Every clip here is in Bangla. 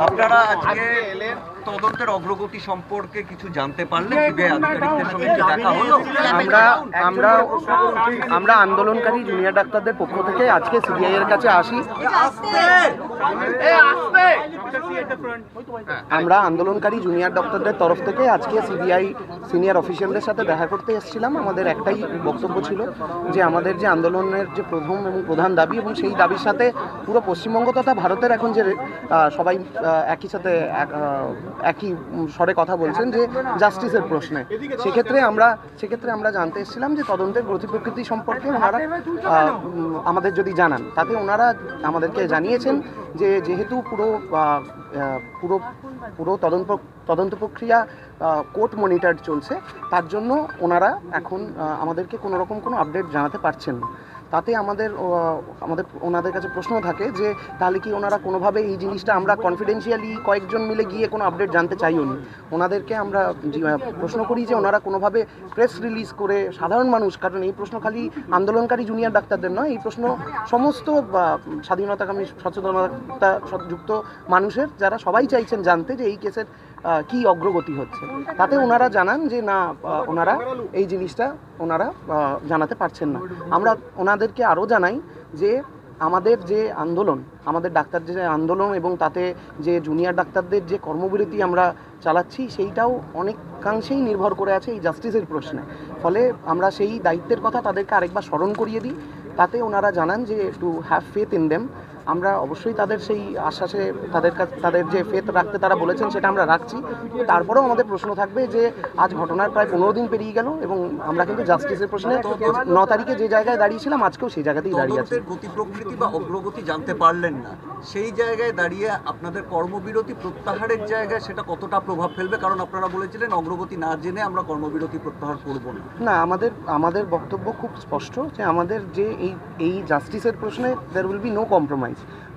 আপনারা আজকে তদন্তের অগ্রগতি সম্পর্কে কিছু জানতে পারলে সিবিআই আধিকারিকদের সঙ্গে কি দেখা হলো আমরা আমরা আমরা আন্দোলনকারী জুনিয়র ডাক্তারদের পক্ষ থেকে আজকে সিবিআই এর কাছে আসি আমরা আন্দোলনকারী জুনিয়র ডক্টরদের তরফ থেকে আজকে সিবিআই সিনিয়র অফিসিয়ালদের সাথে দেখা করতে এসেছিলাম। আমাদের একটাই বক্তব্য ছিল যে আমাদের যে আন্দোলনের যে প্রথম এবং প্রধান দাবি এবং সেই দাবির সাথে পুরো পশ্চিমবঙ্গ তথা ভারতের এখন যে সবাই একই সাথে এক- একই স্বরে কথা বলছেন যে জাস্টিসের প্রশ্নে। সেক্ষেত্রে আমরা সেক্ষেত্রে আমরা জানতে এসেছিলাম যে তদন্তের গতি প্রকৃতি সম্পর্কে ওনারা আমাদের যদি জানান, তাতে ওনারা আমাদেরকে জানিয়েছেন যে যেহেতু পুরো পুরো পুরো তদন্ত তদন্ত প্রক্রিয়া কোর্ট মনিটর চলছে, তার জন্য ওনারা এখন আমাদেরকে কোনো রকম কোনো আপডেট জানাতে পারছেন না। তাতে আমাদের আমাদের ওনাদের কাছে প্রশ্ন থাকে যে, তাহলে কি ওনারা কোনোভাবে এই জিনিসটা আমরা কনফিডেন্সিয়ালি কয়েকজন মিলে গিয়ে কোনো আপডেট জানতে চাইও নি? ওনাদেরকে আমরা প্রশ্ন করি যে, ওনারা কোনোভাবে প্রেস রিলিজ করে সাধারণ মানুষ, কারণ এই প্রশ্ন খালি আন্দোলনকারী জুনিয়র ডাক্তারদের নয়, এই প্রশ্ন সমস্ত স্বাধীনতাকামী সচেতনতা যুক্ত মানুষের, যারা সবাই চাইছেন জানতে যে এই কেসের কি অগ্রগতি হচ্ছে? তাতে ওনারা জানান যে না ওনারা এই জিনিসটা ওনারা জানাতে পারছেন না। আমরা ওনাদেরকে আরও জানাই যে আমাদের যে আন্দোলন, আমাদের ডাক্তার যে আন্দোলন এবং তাতে যে জুনিয়র ডাক্তারদের যে কর্মবিরতি আমরা চালাচ্ছি, সেইটাও অনেকাংশেই নির্ভর করে আছে এই জাস্টিসের প্রশ্নে। ফলে আমরা সেই দায়িত্বের কথা তাদেরকে আরেকবার স্মরণ করিয়ে দিই। তাতে ওনারা জানান যে to have faith in them আমরা অবশ্যই তাদের সেই আশ্বাসে তাদের কাছে তাদের যে ফেত রাখতে তারা বলেছেন সেটা আমরা রাখছি। তারপরেও আমাদের প্রশ্ন থাকবে যে আজ ঘটনার প্রায় পনেরো দিন পেরিয়ে গেল এবং আমরা কিন্তু জাস্টিসের প্রশ্নে ন তারিখে যে জায়গায় দাঁড়িয়েছিলাম আজকেও সেই জায়গাতেই দাঁড়িয়ে আছে। গতি প্রকৃতি বা অগ্রগতি জানতে পারলেন না। সেই জায়গায় দাঁড়িয়ে আপনাদের কর্মবিরতি প্রত্যাহারের জায়গায় সেটা কতটা প্রভাব ফেলবে? কারণ আপনারা বলেছিলেন অগ্রগতি না জেনে আমরা কর্মবিরতি প্রত্যাহার করব না। না আমাদের আমাদের বক্তব্য খুব স্পষ্ট যে আমাদের যে এই এই জাস্টিসের প্রশ্নে there will be no compromise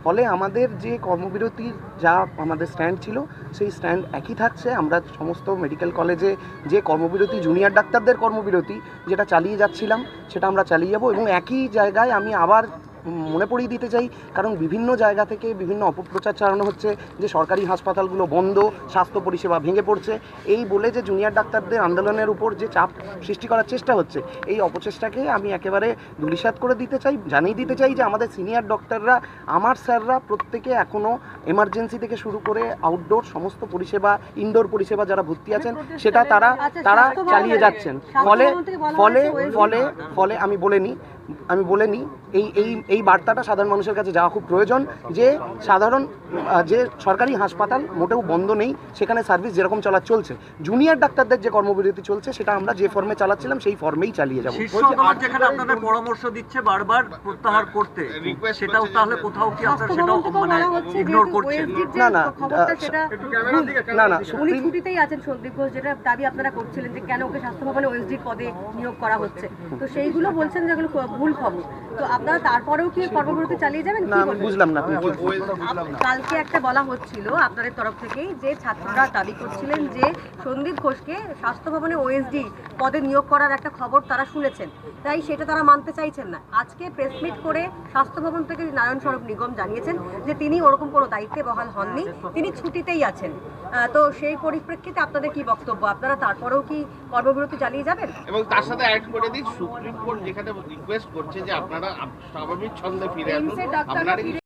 ফলে আমাদের যে কর্মবিরতির যা আমাদের স্ট্যান্ড ছিল, সেই স্ট্যান্ড একই থাকছে। আমরা সমস্ত মেডিকেল কলেজে যে কর্মবিরতি জুনিয়র ডাক্তারদের কর্মবিরতি, যেটা চালিয়ে যাচ্ছিলাম, সেটা আমরা চালিয়ে যাব এবং একই জায়গায় আমি আবার মনে পড়িয়ে দিতে চাই, কারণ বিভিন্ন জায়গা থেকে বিভিন্ন অপপ্রচার চালানো হচ্ছে, যে সরকারি হাসপাতালগুলো বন্ধ, স্বাস্থ্য পরিষেবা ভেঙে পড়ছে। এই বলে যে জুনিয়র ডাক্তারদের আন্দোলনের উপর যে চাপ সৃষ্টি করার চেষ্টা হচ্ছে, এই অপচেষ্টাকে আমি একেবারে ধূলিসাৎ করে দিতে চাই, জানিয়ে দিতে চাই যে আমাদের সিনিয়র ডক্টররা আমার স্যাররা প্রত্যেকে এখনও এমার্জেন্সি থেকে শুরু করে আউটডোর সমস্ত পরিষেবা ইনডোর পরিষেবা যারা ভর্তি আছেন সেটা তারা তারা চালিয়ে যাচ্ছেন। ফলে ফলে ফলে ফলে আমি বলে নিই আমি বলে নিই এই এই এই বার্তাটা সাধারণ মানুষের কাছে যাওয়া খুব প্রয়োজন যে সাধারণ যে সরকারি হাসপাতাল মোটেও বন্ধ নেই সেখানে সার্ভিস যেরকম চলা চলছে। জুনিয়র ডাক্তারদের যে কর্মবিরতি চলছে সেটা আমরা যে ফর্মে চালাচ্ছিলাম সেই ফর্মেই চালিয়ে যাব। যেখানে আপনাদের পরামর্শ দিচ্ছে বারবার প্রত্যাহার করতে সেটাও তাহলে কোথাও কি আপনারা সেটাও মানে ইগনোর করছেন। না, না, খবরটা সেটা না না উনি ছুটিতেই আছেন সন্দীপ ঘোষ যেটা দাবি আপনারা করছিলেন যে কেন ওকে স্বাস্থ্য ভবনে ওএসডি পদে নিয়োগ করা হচ্ছে। তো সেইগুলো বলছেন যেগুলো ভুল খবর। তো আপনারা তারপরেও কি কর্মবিরতি চালিয়ে যাবেন? না আমি বুঝলাম না আপনি কালকে একটা বলা হচ্ছিল আপনাদের তরফ থেকেই যে ছাত্ররা দাবি করছিলেন যে সন্দীপ ঘোষকে স্বাস্থ্য ভবনে ওএসডি পদে নিয়োগ করার একটা খবর তারা শুনেছেন। তাই সেটা তারা মানতে চাইছেন না। আজকে প্রেস মিট করে স্বাস্থ্য ভবন থেকে নারায়ণ সড়ক নিগম জানিয়েছেন যে তিনি ওরকম কোনো দায়িত্বে বহাল হননি তিনি ছুটিতেই আছেন। তো সেই পরিপ্রেক্ষিতে আপনাদের কি বক্তব্য? আপনারা তারপরেও কি কর্মবিরতি চালিয়ে যাবেন? এবং তার সাথে অ্যাড করে দিই সুপ্রিম কোর্ট যেখানে রিকোয়েস্ট করছে যে আপনারা আপ- স্বাভাবিক ছন্দে ফিরে আসুন আপনারা